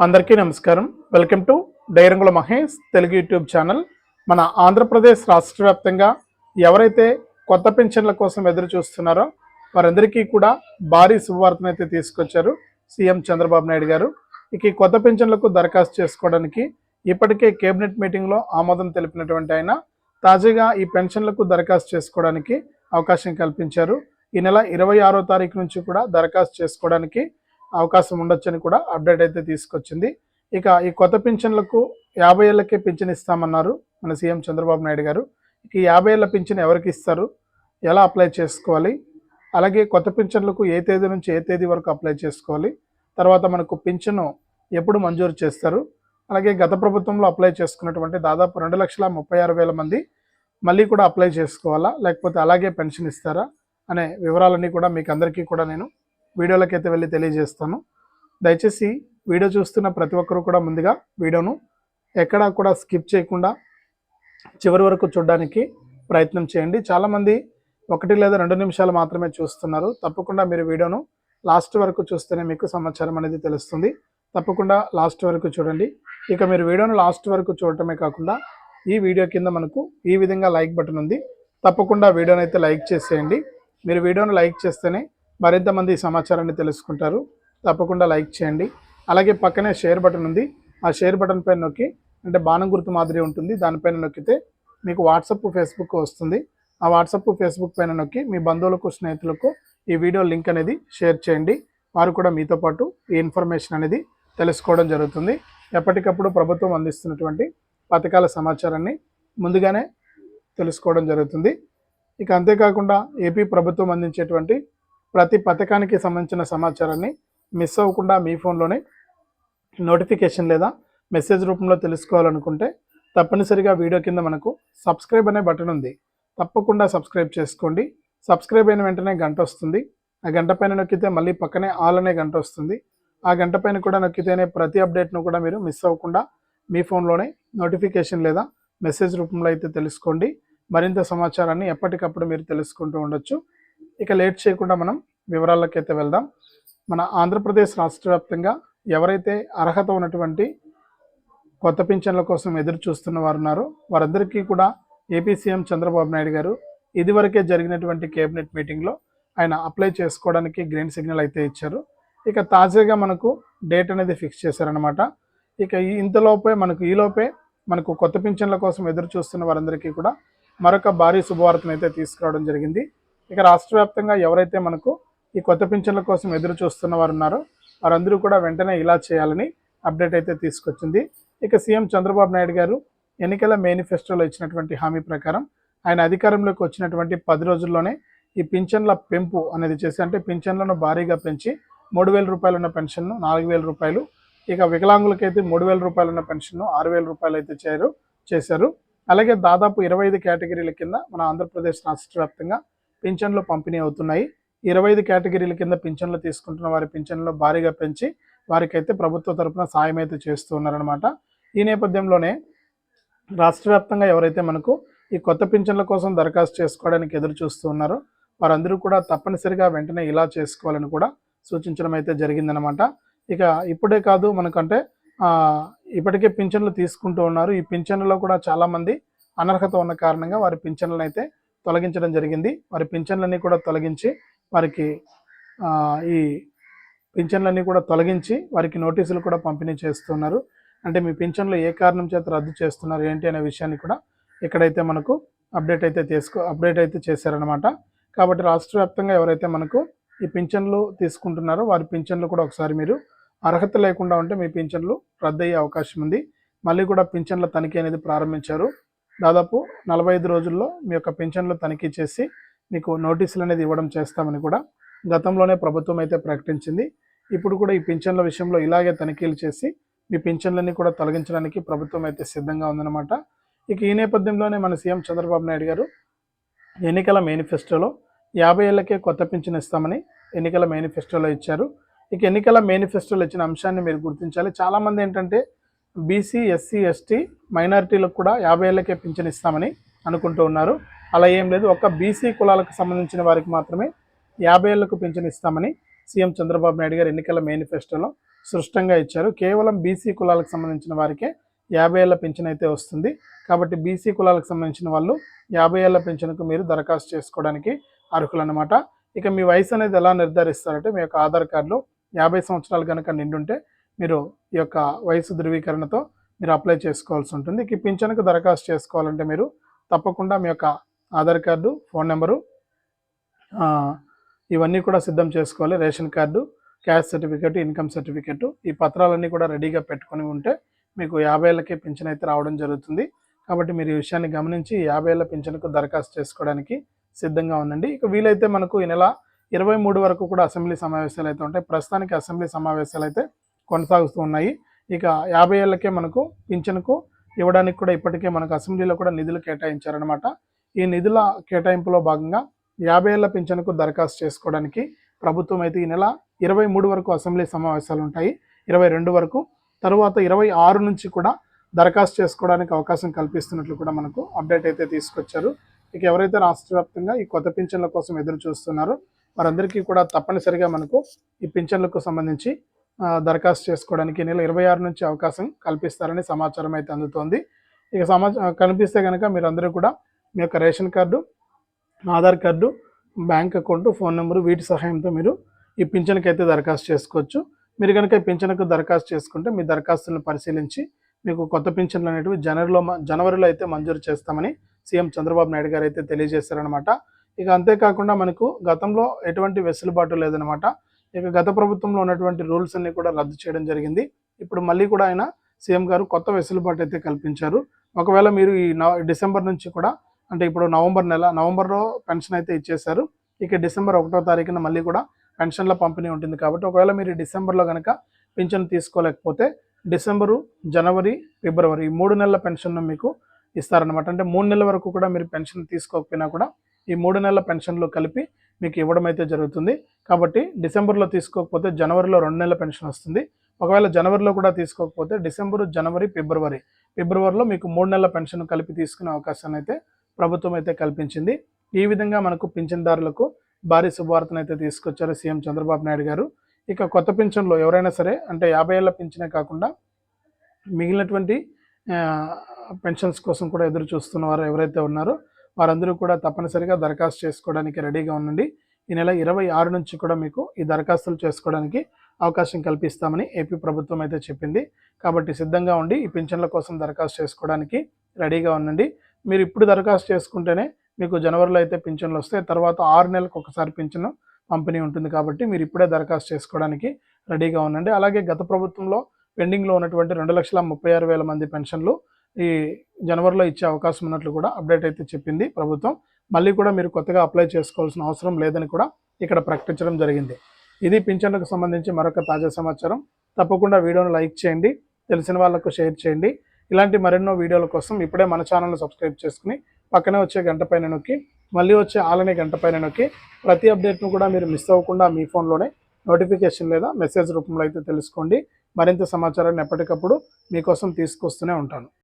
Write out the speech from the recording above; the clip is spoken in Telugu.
అందరికీ నమస్కారం. వెల్కమ్ టు డైరంగుల మహేష్ తెలుగు యూట్యూబ్ ఛానల్. మన ఆంధ్రప్రదేశ్ రాష్ట్ర వ్యాప్తంగా ఎవరైతే కొత్త పెన్షన్ల కోసం ఎదురు చూస్తున్నారో వారందరికీ కూడా భారీ శుభవార్తను అయితే తీసుకొచ్చారు సీఎం చంద్రబాబు నాయుడు గారు. ఇక ఈ కొత్త పెన్షన్లకు దరఖాస్తు చేసుకోవడానికి ఇప్పటికే కేబినెట్ మీటింగ్లో ఆమోదం తెలిపినటువంటి ఆయన తాజాగా ఈ పెన్షన్లకు దరఖాస్తు చేసుకోవడానికి అవకాశం కల్పించారు. ఈ నెల ఇరవై ఆరో తారీఖు నుంచి కూడా దరఖాస్తు చేసుకోవడానికి అవకాశం ఉండొచ్చని కూడా అప్డేట్ అయితే తీసుకొచ్చింది. ఇక ఈ కొత్త పింఛన్లకు యాభై ఏళ్ళకే పింఛన్ ఇస్తామన్నారు మన సీఎం చంద్రబాబు నాయుడు గారు. ఇక ఈ యాభై ఏళ్ళ పింఛన్ ఎవరికి ఇస్తారు? ఎలా అప్లై చేసుకోవాలి? అలాగే కొత్త పింఛన్లకు ఏ తేదీ నుంచి ఏ తేదీ వరకు అప్లై చేసుకోవాలి? తర్వాత మనకు పింఛను ఎప్పుడు మంజూరు చేస్తారు? అలాగే గత ప్రభుత్వంలో అప్లై చేసుకున్నటువంటి దాదాపు రెండు లక్షల ముప్పై ఆరు వేల మంది మళ్ళీ కూడా అప్లై చేసుకోవాలా? లేకపోతే అలాగే పెన్షన్ ఇస్తారా? అనే వివరాలన్నీ కూడా మీకు అందరికీ కూడా నేను వీడియోలోకి అయితే వెళ్ళి తెలియజేస్తాను. దయచేసి వీడియో చూస్తున్న ప్రతి ఒక్కరూ కూడా ముందుగా వీడియోను ఎక్కడా కూడా స్కిప్ చేయకుండా చివరి వరకు చూడడానికి ప్రయత్నం చేయండి. చాలామంది ఒకటి లేదా రెండు నిమిషాలు మాత్రమే చూస్తున్నారు. తప్పకుండా మీరు వీడియోను లాస్ట్ వరకు చూస్తేనే మీకు సమాచారం అనేది తెలుస్తుంది. తప్పకుండా లాస్ట్ వరకు చూడండి. ఇక మీరు వీడియోను లాస్ట్ వరకు చూడటమే కాకుండా ఈ వీడియో కింద మనకు ఈ విధంగా లైక్ బటన్ ఉంది. తప్పకుండా వీడియోనైతే అయితే లైక్ చేసేయండి. మీరు వీడియోను లైక్ చేస్తేనే మరింత మంది ఈ సమాచారాన్ని తెలుసుకుంటారు. తప్పకుండా లైక్ చేయండి. అలాగే పక్కనే షేర్ బటన్ ఉంది. ఆ షేర్ బటన్ పైన నొక్కి అంటే బాణం గుర్తు మాదిరి ఉంటుంది. దానిపైన నొక్కితే మీకు వాట్సప్ ఫేస్బుక్ వస్తుంది. ఆ వాట్సప్ ఫేస్బుక్ పైన నొక్కి మీ బంధువులకు స్నేహితులకు ఈ వీడియో లింక్ అనేది షేర్ చేయండి. వారు కూడా మీతో పాటు ఈ ఇన్ఫర్మేషన్ అనేది తెలుసుకోవడం జరుగుతుంది. ఎప్పటికప్పుడు ప్రభుత్వం అందిస్తున్నటువంటి పథకాల సమాచారాన్ని ముందుగానే తెలుసుకోవడం జరుగుతుంది. ఇక అంతేకాకుండా ఏపీ ప్రభుత్వం అందించేటువంటి ప్రతి పథకానికి సంబంధించిన సమాచారాన్ని మిస్ అవ్వకుండా మీ ఫోన్లోనే నోటిఫికేషన్ లేదా మెసేజ్ రూపంలో తెలుసుకోవాలనుకుంటే తప్పనిసరిగా వీడియో కింద మనకు సబ్స్క్రైబ్ అనే బటన్ ఉంది. తప్పకుండా సబ్స్క్రైబ్ చేసుకోండి. సబ్స్క్రైబ్ అయిన వెంటనే గంట వస్తుంది. ఆ గంట పైన నొక్కితే మళ్ళీ పక్కనే ఆల్ అనే గంట వస్తుంది. ఆ గంట పైన కూడా నొక్కితేనే ప్రతి అప్డేట్ను కూడా మీరు మిస్ అవ్వకుండా మీ ఫోన్లోనే నోటిఫికేషన్ లేదా మెసేజ్ రూపంలో అయితే తెలుసుకోండి. మరింత సమాచారాన్ని ఎప్పటికప్పుడు మీరు తెలుసుకుంటూ ఉండొచ్చు. ఇక లేట్ చేయకుండా మనం వివరాల్లోకి అయితే వెళ్దాం. మన ఆంధ్రప్రదేశ్ రాష్ట్ర వ్యాప్తంగా ఎవరైతే అర్హత ఉన్నటువంటి కొత్త పింఛన్ల కోసం ఎదురు చూస్తున్న వారు ఉన్నారో వారందరికీ కూడా ఏపీ సీఎం చంద్రబాబు నాయుడు గారు ఇదివరకే జరిగినటువంటి కేబినెట్ మీటింగ్లో ఆయన అప్లై చేసుకోవడానికి గ్రీన్ సిగ్నల్ అయితే ఇచ్చారు. ఇక తాజాగా మనకు డేట్ అనేది ఫిక్స్ చేశారనమాట ఇక ఈ ఇంతలోపే మనకు ఈలోపే మనకు కొత్త పింఛన్ల కోసం ఎదురు చూస్తున్న వారందరికీ కూడా మరొక భారీ శుభవార్తను అయితే తీసుకురావడం జరిగింది. ఇక రాష్ట్ర వ్యాప్తంగా ఎవరైతే మనకు ఈ కొత్త పింఛన్ల కోసం ఎదురు చూస్తున్న వారు ఉన్నారు వారందరూ కూడా వెంటనే ఇలా చేయాలని అప్డేట్ అయితే తీసుకొచ్చింది. ఇక సీఎం చంద్రబాబు నాయుడు గారు ఎన్నికల మేనిఫెస్టోలో ఇచ్చినటువంటి హామీ ప్రకారం ఆయన అధికారంలోకి వచ్చినటువంటి పది రోజుల్లోనే ఈ పింఛన్ల పెంపు అనేది చేసి అంటే పింఛన్లను భారీగా పెంచి మూడు వేల రూపాయలు ఉన్న పెన్షన్ను నాలుగు వేల రూపాయలు ఇక వికలాంగులకైతే మూడు వేల రూపాయలు ఉన్న పెన్షన్ను ఆరు వేల రూపాయలు అయితే చేరు చేశారు. అలాగే దాదాపు ఇరవై ఐదు కేటగిరీల కింద మన ఆంధ్రప్రదేశ్ రాష్ట్ర వ్యాప్తంగా పింఛన్లు పంపిణీ అవుతున్నాయి. ఇరవై ఐదు కేటగిరీల కింద పింఛన్లు తీసుకుంటున్న వారి పింఛన్లు భారీగా పెంచి వారికైతే ప్రభుత్వ తరపున సాయం అయితే చేస్తూ ఉన్నారనమాట ఈ నేపథ్యంలోనే రాష్ట్ర వ్యాప్తంగా ఎవరైతే మనకు ఈ కొత్త పింఛన్ల కోసం దరఖాస్తు చేసుకోవడానికి ఎదురు చూస్తూ ఉన్నారో వారందరూ కూడా తప్పనిసరిగా వెంటనే ఇలా చేసుకోవాలని కూడా సూచించడం అయితే జరిగిందనమాట ఇక ఇప్పుడే కాదు మనకంటే ఇప్పటికే పింఛన్లు తీసుకుంటూ ఉన్నారు. ఈ పింఛన్లలో కూడా చాలామంది అనర్హత ఉన్న కారణంగా వారి పింఛన్లను అయితే తొలగించడం జరిగింది. వారి పింఛన్లన్నీ కూడా తొలగించి వారికి ఈ పింఛన్లన్నీ కూడా తొలగించి వారికి నోటీసులు కూడా పంపిణీ చేస్తున్నారు. అంటే మీ పింఛన్లు ఏ కారణం చేత రద్దు చేస్తున్నారు ఏంటి అనే విషయాన్ని కూడా ఇక్కడైతే మనకు అప్డేట్ అయితే తీసుకో అప్డేట్ అయితే చేశారనమాట కాబట్టి రాష్ట్ర వ్యాప్తంగా ఎవరైతే మనకు ఈ పింఛన్లు తీసుకుంటున్నారో వారి పింఛన్లు కూడా ఒకసారి మీరు అర్హత లేకుండా ఉంటే మీ పింఛన్లు రద్దయ్యే అవకాశం ఉంది. మళ్ళీ కూడా పింఛన్ల తనిఖీ అనేది ప్రారంభించారు. దాదాపు నలభై ఐదు రోజుల్లో మీ యొక్క పింఛన్లు తనిఖీ చేసి మీకు నోటీసులు అనేది ఇవ్వడం చేస్తామని కూడా గతంలోనే ప్రభుత్వం అయితే ప్రకటించింది. ఇప్పుడు కూడా ఈ పింఛన్ల విషయంలో ఇలాగే తనిఖీలు చేసి మీ పింఛన్లన్నీ కూడా తొలగించడానికి ప్రభుత్వం అయితే సిద్ధంగా ఉందన్నమాట. ఇక ఈ నేపథ్యంలోనే మన సీఎం చంద్రబాబు నాయుడు గారు ఎన్నికల మేనిఫెస్టోలో యాభై ఏళ్ళకే కొత్త పింఛన్ ఇస్తామని ఎన్నికల మేనిఫెస్టోలో ఇచ్చారు. ఇక ఎన్నికల మేనిఫెస్టోలో ఇచ్చిన అంశాన్ని మీరు గుర్తించాలి. చాలామంది ఏంటంటే బీసీ ఎస్సీ ఎస్టీ మైనారిటీలకు కూడా యాభై ఏళ్ళకే పింఛన్ ఇస్తామని అనుకుంటూ ఉన్నారు. అలా ఏం లేదు. ఒక్క బీసీ కులాలకు సంబంధించిన వారికి మాత్రమే యాభై ఏళ్ళకు పింఛన్ ఇస్తామని సీఎం చంద్రబాబు నాయుడు గారు ఎన్నికల మేనిఫెస్టోలో స్పష్టంగా ఇచ్చారు. కేవలం బీసీ కులాలకు సంబంధించిన వారికే యాభై ఏళ్ళ పెన్షన్ అయితే వస్తుంది. కాబట్టి బీసీ కులాలకు సంబంధించిన వాళ్ళు యాభై ఏళ్ళ పెన్షన్కు మీరు దరఖాస్తు చేసుకోవడానికి అర్హులు అనమాట ఇక మీ వయసు అనేది ఎలా నిర్ధారిస్తారంటే మీ యొక్క ఆధార్ కార్డులో యాభై సంవత్సరాలు కనుక నిండుంటే మీరు ఈ యొక్క వయసు ధృవీకరణతో మీరు అప్లై చేసుకోవాల్సి ఉంటుంది. ఇక పింఛన్కు దరఖాస్తు చేసుకోవాలంటే మీరు తప్పకుండా మీ యొక్క ఆధార్ కార్డు ఫోన్ నెంబరు ఇవన్నీ కూడా సిద్ధం చేసుకోవాలి. Ration card caste certificate income certificate ఈ పత్రాలన్నీ కూడా రెడీగా పెట్టుకొని ఉంటే మీకు యాభై ఏళ్ళకే పింఛన్ అయితే రావడం జరుగుతుంది. కాబట్టి మీరు ఈ విషయాన్ని గమనించి యాభై ఏళ్ళ పింఛన్కు దరఖాస్తు చేసుకోవడానికి సిద్ధంగా ఉండండి. ఇక వీలైతే మనకు ఈ నెల ఇరవై మూడు వరకు కూడా అసెంబ్లీ సమావేశాలు అయితే ఉంటాయి. ప్రస్తుతానికి అసెంబ్లీ సమావేశాలు అయితే కొనసాగుతూ ఉన్నాయి. ఇక యాభై ఏళ్ళకే మనకు పింఛన్కు ఇవ్వడానికి కూడా ఇప్పటికే మనకు అసెంబ్లీలో కూడా నిధులు కేటాయించారనమాట ఈ నిధుల కేటాయింపులో భాగంగా యాభై ఏళ్ళ పింఛన్కు దరఖాస్తు చేసుకోవడానికి ప్రభుత్వం అయితే ఈ నెల ఇరవై మూడు వరకు అసెంబ్లీ సమావేశాలు ఉంటాయి. ఇరవై రెండు వరకు. తరువాత ఇరవై ఆరు నుంచి కూడా దరఖాస్తు చేసుకోవడానికి అవకాశం కల్పిస్తున్నట్లు కూడా మనకు అప్డేట్ అయితే తీసుకొచ్చారు. ఇక ఎవరైతే రాష్ట్ర వ్యాప్తంగా ఈ కొత్త పింఛన్ల కోసం ఎదురు చూస్తున్నారో వారందరికీ కూడా తప్పనిసరిగా మనకు ఈ పింఛన్లకు సంబంధించి దరఖాస్తు చేసుకోవడానికి నెల ఇరవై ఆరు నుంచి అవకాశం కల్పిస్తారని సమాచారం అయితే అందుతోంది. ఇక సమాచారం కనిపిస్తే కనుక మీరందరూ కూడా మీ యొక్క ration card Aadhaar card bank account phone number వీటి సహాయంతో మీరు ఈ పింఛన్కి అయితే దరఖాస్తు చేసుకోవచ్చు. మీరు కనుక ఈ పింఛన్కు దరఖాస్తు చేసుకుంటే మీ దరఖాస్తులను పరిశీలించి మీకు కొత్త పింఛన్లు అనేటివి జనవరిలో మ- జనవరిలో అయితే మంజూరు చేస్తామని సీఎం చంద్రబాబు నాయుడు గారు అయితే తెలియజేశారనమాట ఇక అంతేకాకుండా మనకు గతంలో ఎటువంటి వెసులుబాటు లేదనమాట ఇక గత ప్రభుత్వంలో ఉన్నటువంటి రూల్స్ అన్ని కూడా రద్దు చేయడం జరిగింది. ఇప్పుడు మళ్ళీ కూడా ఆయన సీఎం గారు కొత్త వెసులుబాటు అయితే కల్పించారు. ఒకవేళ మీరు ఈ డిసెంబర్ నుంచి కూడా అంటే ఇప్పుడు నవంబర్ నెల నవంబర్లో పెన్షన్ అయితే ఇచ్చేశారు. ఇక డిసెంబర్ ఒకటో తారీఖున మళ్ళీ కూడా పెన్షన్ల పంపిణీ ఉంటుంది కాబట్టి ఒకవేళ మీరు డిసెంబర్లో కనుక పింఛన్ తీసుకోలేకపోతే డిసెంబరు జనవరి ఫిబ్రవరి ఈ మూడు నెలల పెన్షన్ను మీకు ఇస్తారనమాట అంటే మూడు నెలల వరకు కూడా మీరు పెన్షన్ తీసుకోకపోయినా కూడా ఈ మూడు నెలల పెన్షన్లు కలిపి మీకు ఇవ్వడం అయితే జరుగుతుంది. కాబట్టి డిసెంబర్లో తీసుకోకపోతే జనవరిలో రెండు నెలల పెన్షన్ వస్తుంది. ఒకవేళ జనవరిలో కూడా తీసుకోకపోతే డిసెంబర్ జనవరి ఫిబ్రవరి. ఫిబ్రవరిలో మీకు మూడు నెలల పెన్షన్ కలిపి తీసుకునే అవకాశాన్ని అయితే ప్రభుత్వం అయితే కల్పించింది. ఈ విధంగా మనకు పింఛన్దారులకు భారీ శుభవార్తను అయితే తీసుకొచ్చారు సీఎం చంద్రబాబు నాయుడు గారు. ఇక కొత్త పింఛన్లో ఎవరైనా సరే అంటే యాభై ఏళ్ళ పింఛనే కాకుండా మిగిలినటువంటి పెన్షన్స్ కోసం కూడా ఎదురు చూస్తున్న వారు ఎవరైతే ఉన్నారో వారందరూ కూడా తప్పనిసరిగా దరఖాస్తు చేసుకోవడానికి రెడీగా ఉండండి. ఈ నెల ఇరవై ఆరు నుంచి కూడా మీకు ఈ దరఖాస్తులు చేసుకోవడానికి అవకాశం కల్పిస్తామని ఏపీ ప్రభుత్వం అయితే చెప్పింది. కాబట్టి సిద్ధంగా ఉండి ఈ పింఛన్ల కోసం దరఖాస్తు చేసుకోవడానికి రెడీగా ఉండండి. మీరు ఇప్పుడు దరఖాస్తు చేసుకుంటేనే మీకు జనవరిలో అయితే పింఛన్లు వస్తాయి. తర్వాత ఆరు నెలలకు ఒకసారి పింఛను పంపిణీ ఉంటుంది కాబట్టి మీరు ఇప్పుడే దరఖాస్తు చేసుకోవడానికి రెడీగా ఉండండి. అలాగే గత ప్రభుత్వంలో పెండింగ్లో ఉన్నటువంటి రెండు లక్షల ముప్పై ఆరు వేల మంది పెన్షన్లు ఈ జనవరిలో ఇచ్చే అవకాశం ఉన్నట్లు కూడా అప్డేట్ అయితే చెప్పింది ప్రభుత్వం. మళ్ళీ కూడా మీరు కొత్తగా అప్లై చేసుకోవాల్సిన అవసరం లేదని కూడా ఇక్కడ ప్రకటించడం జరిగింది. ఇది పింఛన్లకు సంబంధించి మరొక తాజా సమాచారం. తప్పకుండా వీడియోను లైక్ చేయండి తెలిసిన వాళ్ళకు షేర్ చేయండి. ఇలాంటి మరెన్నో వీడియోల కోసం ఇప్పుడే మన ఛానల్ని సబ్స్క్రైబ్ చేసుకుని పక్కనే వచ్చే గంట పైన నొక్కి మళ్ళీ వచ్చే ఆలనే గంట పైన నొక్కి ప్రతి అప్డేట్ను కూడా మీరు మిస్ అవ్వకుండా మీ ఫోన్లోనే నోటిఫికేషన్ లేదా మెసేజ్ రూపంలో అయితే తెలుసుకోండి. మరింత సమాచారాన్ని ఎప్పటికప్పుడు మీకోసం తీసుకొస్తూనే ఉంటాను.